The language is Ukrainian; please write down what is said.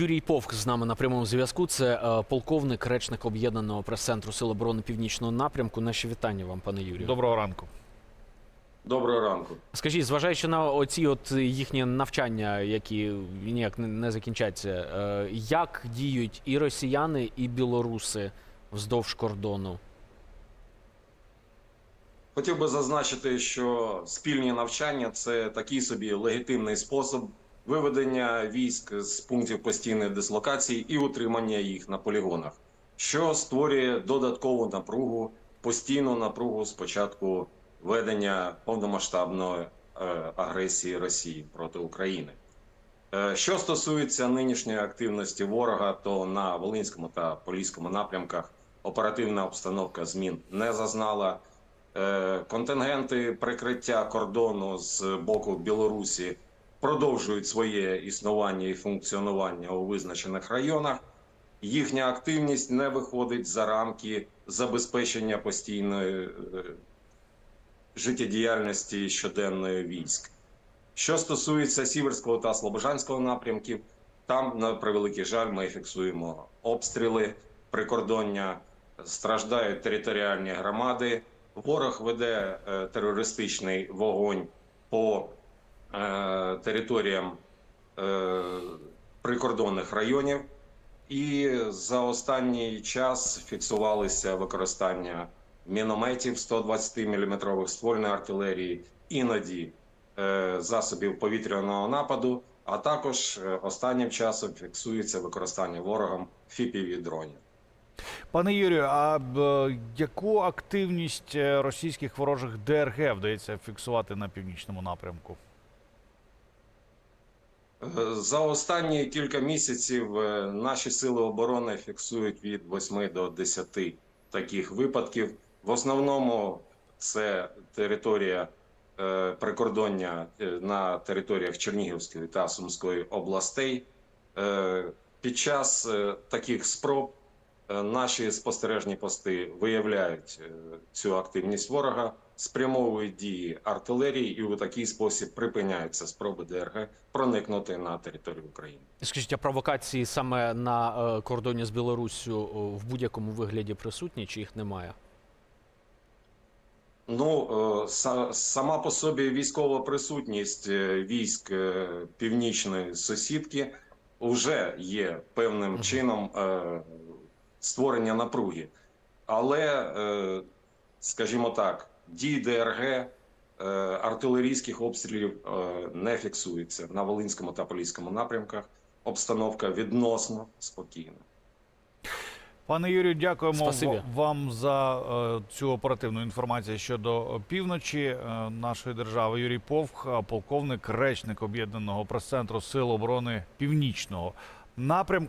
Юрій Повк з нами на прямому зв'язку. Це е, полковник, речник об'єднаного прес-центру Сил оборони Північного напрямку. Наші вітання вам, пане Юрію. Доброго ранку. Доброго ранку. Скажіть, зважаючи на оці от їхні навчання, які ніяк не, не закінчаться, е, як діють і росіяни, і білоруси вздовж кордону? Хотів би зазначити, що спільні навчання це такий собі легітимний спосіб виведення військ з пунктів постійної дислокації і утримання їх на полігонах, що створює додаткову напругу, постійну напругу з початку ведення повномасштабної е, агресії Росії проти України. Е, Що стосується нинішньої активності ворога, то на Волинському та Поліському напрямках оперативна обстановка змін не зазнала. Е, Контингенти прикриття кордону з боку Білорусі продовжують своє існування і функціонування у визначених районах. Їхня активність не виходить за рамки забезпечення постійної е, життєдіяльності щоденної військ. Що стосується Сіверського та Слобожанського напрямків, там, на превеликий жаль, ми фіксуємо обстріли прикордоння, страждають територіальні громади. Ворог веде е, терористичний вогонь по територіям е, прикордонних районів, і за останній час фіксувалися використання мінометів 120 мм ствольної артилерії, іноді е, засобів повітряного нападу, а також е, останнім часом фіксується використання ворогом fpv дронів. Пане Юрію, а яку активність е, російських ворожих ДРГ вдається фіксувати на північному напрямку? За останні кілька місяців е, наші сили оборони фіксують від 8 до 10 таких випадків. В основному це територія е, прикордоння е, на територіях Чернігівської та Сумської областей. Під час таких спроб наші спостережні пости виявляють цю активність ворога, спрямовують дії артилерії, і у такий спосіб припиняються спроби ДРГ проникнути на територію України. Скажіть, а провокації саме на е, кордоні з Білоруссю в будь-якому вигляді присутні, чи їх немає? Ну е, сама по собі військова присутність е, військ е, північної сусідки вже є певним чином е, створення напруги, але, е, скажімо так, дій ДРГ е, артилерійських обстрілів е, не фіксується на Волинському та Поліському напрямках. Обстановка відносно спокійна. Пане Юрію, дякуємо Спасибі. вам за е, цю оперативну інформацію щодо півночі е, нашої держави. Юрій Повх, полковник, речник об'єднаного прес-центру Сил оборони Північного напрямку.